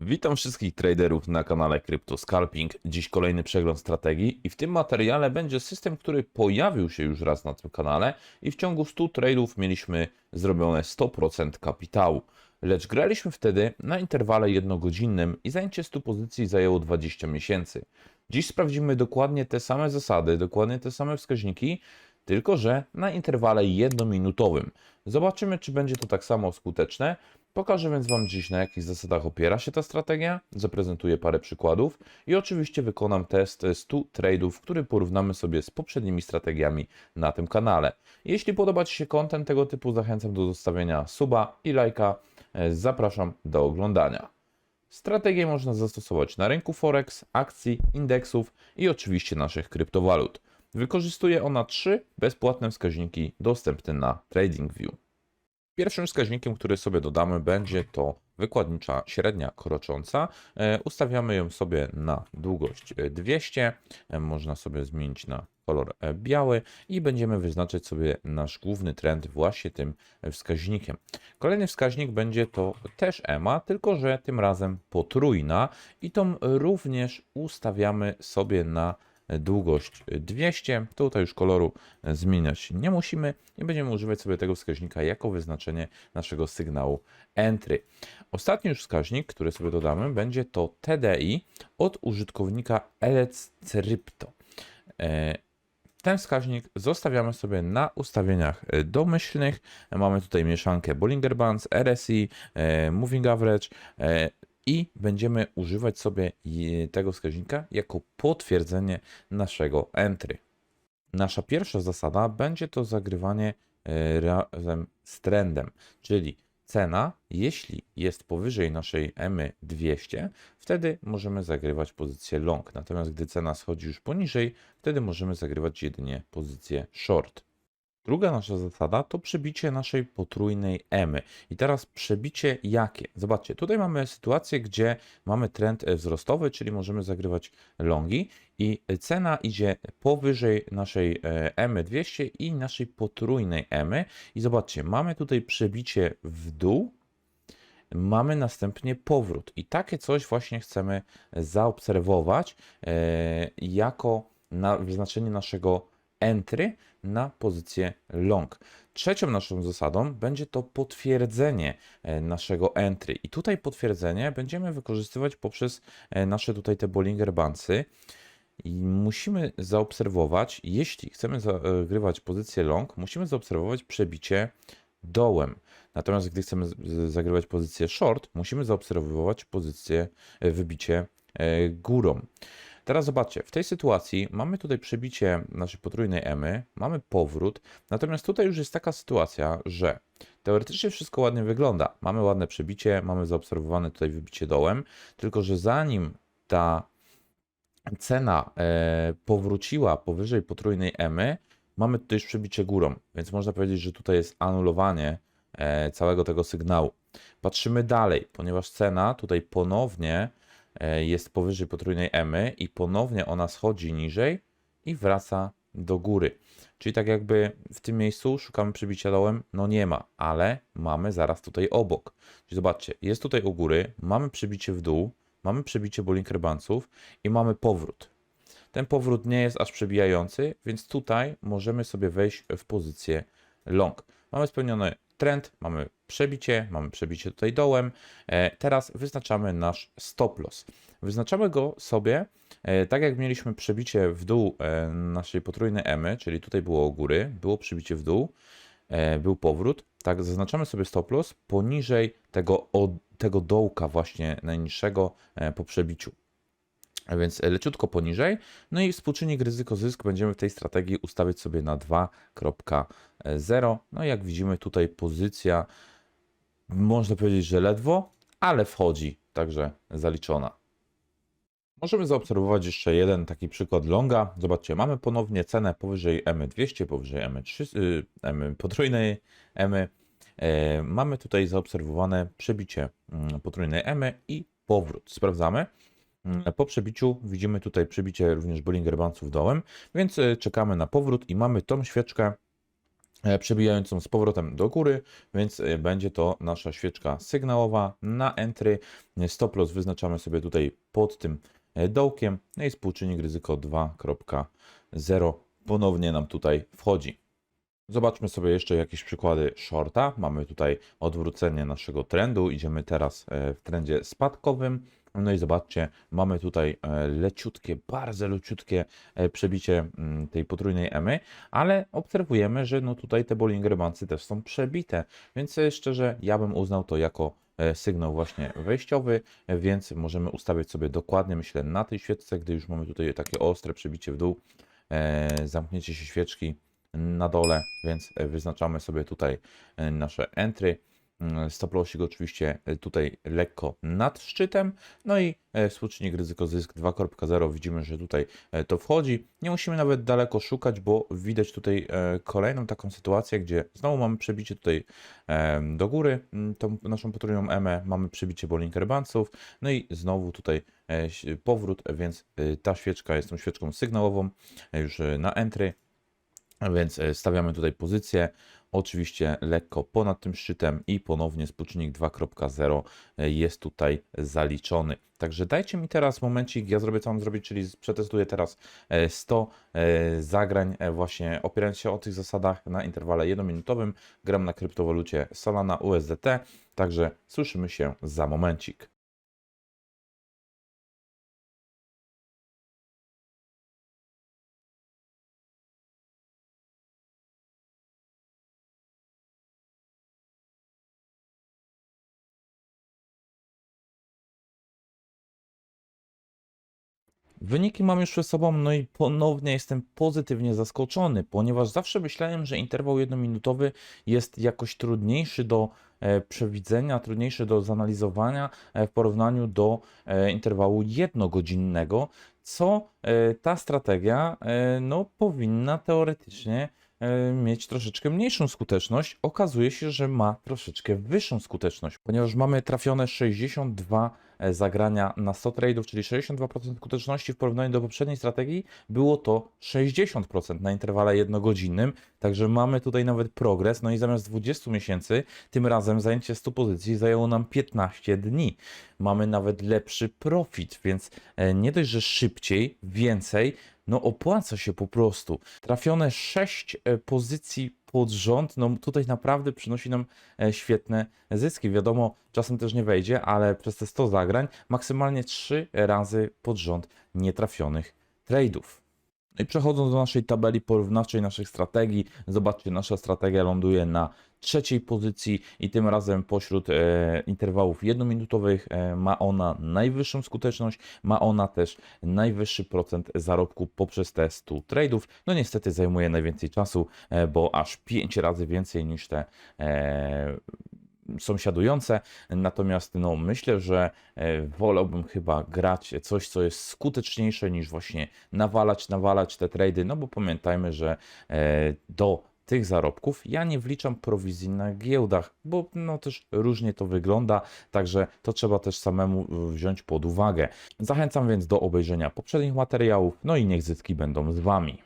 Witam wszystkich traderów na kanale Crypto Scalping. Dziś kolejny przegląd strategii i w tym materiale będzie system, który pojawił się już raz na tym kanale i w ciągu 100 tradeów mieliśmy zrobione 100% kapitału. Lecz graliśmy wtedy na interwale jednogodzinnym i zajęcie 100 pozycji zajęło 20 miesięcy. Dziś sprawdzimy dokładnie te same zasady, dokładnie te same wskaźniki, tylko że na interwale jednominutowym. Zobaczymy, czy będzie to tak samo skuteczne. Pokażę więc Wam dziś, na jakich zasadach opiera się ta strategia, zaprezentuję parę przykładów i oczywiście wykonam test 100 trade'ów, który porównamy sobie z poprzednimi strategiami na tym kanale. Jeśli podoba Ci się content tego typu, zachęcam do zostawienia suba i lajka. Zapraszam do oglądania. Strategię można zastosować na rynku Forex, akcji, indeksów i oczywiście naszych kryptowalut. Wykorzystuje ona trzy bezpłatne wskaźniki dostępne na TradingView. Pierwszym wskaźnikiem, który sobie dodamy, będzie to wykładnicza średnia krocząca. E, Ustawiamy ją sobie na długość e, 200. E, Można sobie zmienić na kolor e, biały i będziemy wyznaczać sobie nasz główny trend właśnie tym e, wskaźnikiem. Kolejny wskaźnik będzie to też EMA, tylko że tym razem potrójna i tą również ustawiamy sobie na długość 200. Tutaj już koloru zmieniać nie musimy i będziemy używać sobie tego wskaźnika jako wyznaczenie naszego sygnału entry. Ostatni już wskaźnik, który sobie dodamy, będzie to TDI od użytkownika Elec Crypto. E, Ten wskaźnik zostawiamy sobie na ustawieniach domyślnych. Mamy tutaj mieszankę Bollinger Bands, RSI, e, Moving Average e, i będziemy używać sobie je- tego wskaźnika jako potwierdzenie naszego entry. Nasza pierwsza zasada będzie to zagrywanie e, razem z trendem, czyli cena, jeśli jest powyżej naszej EMY 200, wtedy możemy zagrywać pozycję long. Natomiast gdy cena schodzi już poniżej, wtedy możemy zagrywać jedynie pozycję short. Druga nasza zasada to przebicie naszej potrójnej EMY. I teraz przebicie jakie? Zobaczcie, tutaj mamy sytuację, gdzie mamy trend e, wzrostowy, czyli możemy zagrywać longi i cena idzie powyżej naszej e, EMY 200 i naszej potrójnej EMY. I zobaczcie, mamy tutaj przebicie w dół, mamy następnie powrót. I takie coś właśnie chcemy zaobserwować e, jako na wyznaczenie naszego entry na pozycję long. Trzecią naszą zasadą będzie to potwierdzenie e, naszego entry. I tutaj potwierdzenie będziemy wykorzystywać poprzez e, nasze tutaj te Bollinger Bandsy. I musimy zaobserwować, jeśli chcemy zagrywać pozycję long, musimy zaobserwować przebicie dołem. Natomiast gdy chcemy zagrywać pozycję short, musimy zaobserwować pozycję, e, wybicie górą. Teraz zobaczcie, w tej sytuacji mamy tutaj przebicie naszej potrójnej emy, mamy powrót, natomiast tutaj już jest taka sytuacja, że teoretycznie wszystko ładnie wygląda. Mamy ładne przebicie, mamy zaobserwowane tutaj wybicie dołem, tylko że zanim ta cena e, powróciła powyżej potrójnej emy, mamy tutaj już przebicie górą, więc można powiedzieć, że tutaj jest anulowanie e, całego tego sygnału. Patrzymy dalej, ponieważ cena tutaj ponownie jest powyżej potrójnej emy i ponownie ona schodzi niżej i wraca do góry. Czyli tak jakby w tym miejscu szukamy przebicia dołem, no nie ma, ale mamy zaraz tutaj obok. Czyli zobaczcie, jest tutaj u góry, mamy przebicie w dół, mamy przebicie Bollinger Bandsów i mamy powrót. Ten powrót nie jest aż przebijający, więc tutaj możemy sobie wejść w pozycję long. Mamy spełniony trend, mamy przebicie, mamy przebicie tutaj dołem. E, Teraz wyznaczamy nasz stop loss. Wyznaczamy go sobie, e, tak jak mieliśmy przebicie w dół e, naszej potrójnej emy, czyli tutaj było u góry, było przebicie w dół, był powrót. Tak, zaznaczamy sobie stop loss poniżej tego, od, tego dołka właśnie najniższego po przebiciu. A więc leciutko poniżej. No i współczynnik ryzyko-zysk będziemy w tej strategii ustawić sobie na 2.0. No i jak widzimy tutaj pozycja, można powiedzieć, że ledwo, ale wchodzi, także zaliczona. Możemy zaobserwować jeszcze jeden taki przykład longa. Zobaczcie, mamy ponownie cenę powyżej M200, powyżej M3, y, M potrójnej M. E, Mamy tutaj zaobserwowane przebicie mm, potrójnej M i powrót. Sprawdzamy. Mm, Po przebiciu widzimy tutaj przebicie również Bollinger Bandsów dołem, więc e, czekamy na powrót i mamy tą świeczkę e, przebijającą z powrotem do góry, więc e, będzie to nasza świeczka sygnałowa na entry. Stop loss wyznaczamy sobie tutaj pod tym e, dołkiem, no i współczynnik ryzyko 2.0 ponownie nam tutaj wchodzi. Zobaczmy sobie jeszcze jakieś przykłady shorta. Mamy tutaj odwrócenie naszego trendu. Idziemy teraz e, w trendzie spadkowym. No i zobaczcie, mamy tutaj e, leciutkie, bardzo leciutkie e, przebicie mm, tej potrójnej emy, ale obserwujemy, że no tutaj te Bollinger Bandsy też są przebite, więc e, szczerze ja bym uznał to jako sygnał właśnie wejściowy, więc możemy ustawiać sobie dokładnie, myślę, na tej świeczce, gdy już mamy tutaj takie ostre przebicie w dół, zamknięcie się świeczki na dole, więc wyznaczamy sobie tutaj nasze entry. Mm, Stop lossik oczywiście e, tutaj lekko nad szczytem, no i e, współczynnik ryzyko zysk 2.0 widzimy, że tutaj e, to wchodzi. Nie musimy nawet daleko szukać, bo widać tutaj kolejną taką sytuację, gdzie znowu mamy przebicie tutaj do góry, mm, tą naszą potrójną emę, mamy przebicie Bollinger Bandsów, no i znowu tutaj powrót, więc ta świeczka jest tą świeczką sygnałową już na entry, więc stawiamy tutaj pozycję, oczywiście lekko ponad tym szczytem i ponownie współczynnik 2.0 e, jest tutaj zaliczony. Także dajcie mi teraz momencik, ja zrobię co mam zrobić, czyli przetestuję teraz e, 100 e, zagrań e, właśnie opierając się o tych zasadach na interwale jednominutowym. Gram na kryptowalucie Solana USDT, także słyszymy się za momencik. Wyniki mam już przed sobą, no i ponownie jestem pozytywnie zaskoczony, ponieważ zawsze myślałem, że interwał jednominutowy jest jakoś trudniejszy do e, przewidzenia, trudniejszy do zanalizowania e, w porównaniu do e, interwału jednogodzinnego, co ta strategia no, powinna teoretycznie mieć troszeczkę mniejszą skuteczność. Okazuje się, że ma troszeczkę wyższą skuteczność, ponieważ mamy trafione 62 e, zagrania na 100 tradeów, czyli 62% skuteczności w porównaniu do poprzedniej strategii było to 60% na interwale jednogodzinnym, także mamy tutaj nawet progres, no i zamiast 20 miesięcy, tym razem zajęcie 100 pozycji zajęło nam 15 dni. Mamy nawet lepszy profit, więc e, nie dość, że szybciej, więcej, no opłaca się po prostu. Trafione 6 pozycji pod rząd, no tutaj naprawdę przynosi nam e, świetne zyski. Wiadomo, czasem też nie wejdzie, ale przez te 100 zagrań maksymalnie 3 razy pod rząd nietrafionych trade'ów. No i przechodząc do naszej tabeli porównawczej naszych strategii, zobaczcie, nasza strategia ląduje na trzeciej pozycji i tym razem pośród e, interwałów jednominutowych e, ma ona najwyższą skuteczność, ma ona też najwyższy procent zarobku poprzez te 100 trade'ów. No niestety zajmuje najwięcej czasu, e, bo aż 5 razy więcej niż te e, sąsiadujące. Natomiast no, myślę, że e, wolałbym chyba grać coś, co jest skuteczniejsze niż właśnie nawalać, nawalać te trady, no bo pamiętajmy, że e, do tych zarobków ja nie wliczam prowizji na giełdach, bo no też różnie to wygląda, także to trzeba też samemu y, wziąć pod uwagę. Zachęcam więc do obejrzenia poprzednich materiałów, no i niech zyski będą z Wami.